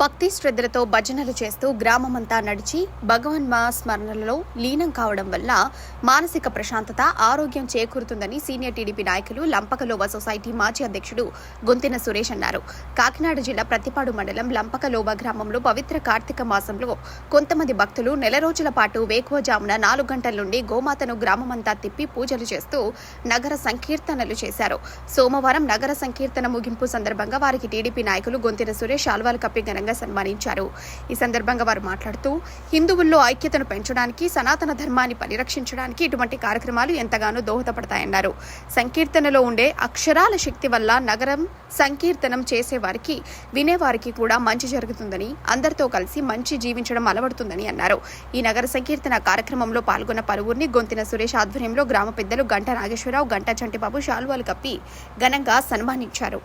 భక్తి శ్రద్ధలతో భజనలు చేస్తూ గ్రామమంతా నడిచి భగవన్మా స్మరణలో లీనం కావడం వల్ల మానసిక ప్రశాంతత ఆరోగ్యం చేకూరుతుందని సీనియర్ టీడీపీ నాయకులు లంపకలోవ సొసైటీ మాజీ అధ్యక్షుడు గొంతిన సురేష్ అన్నారు. కాకినాడ జిల్లా ప్రతిపాడు మండలం లంపకలోవ గ్రామంలో పవిత్ర కార్తీక మాసంలో కొంతమంది భక్తులు నెల రోజుల పాటు వేకువజామున నాలుగు గంటల నుండి గోమాతను గ్రామమంతా తిప్పి పూజలు చేస్తూ నగర సంకీర్తనలు చేశారు. సోమవారం నగర సంకీర్తన ముగింపు సందర్భంగా వారికి టీడీపీ నాయకులు గొంతిన సురేష్ ఆల్వాలు కప్పి ఘనంగా సన్మానించారు. ఈ సందర్భంగా వారు మాట్లాడుతూ హిందువుల్లో ఐక్యతను పెంచడానికి సనాతన ధర్మాన్ని పరిరక్షించడానికి ఇటువంటి కార్యక్రమాలు ఎంతగానో దోహదపడతాయన్నారు. సంకీర్తనలో ఉండే అక్షరాల శక్తి వల్ల నగరం సంకీర్తనం చేసేవారికి వినేవారికి కూడా మంచి జరుగుతుందని అందరితో కలిసి మంచి జీవించడం అలవడుతుందని అన్నారు. ఈ నగర సంకీర్తన కార్యక్రమంలో పాల్గొన్న పలువురిని గొంతిన సురేష్ ఆధ్వర్యంలో గ్రామ పెద్దలు గంట నాగేశ్వరరావు గంట చంటిబాబు శాలువాలు కప్పి ఘనంగా సన్మానించారు.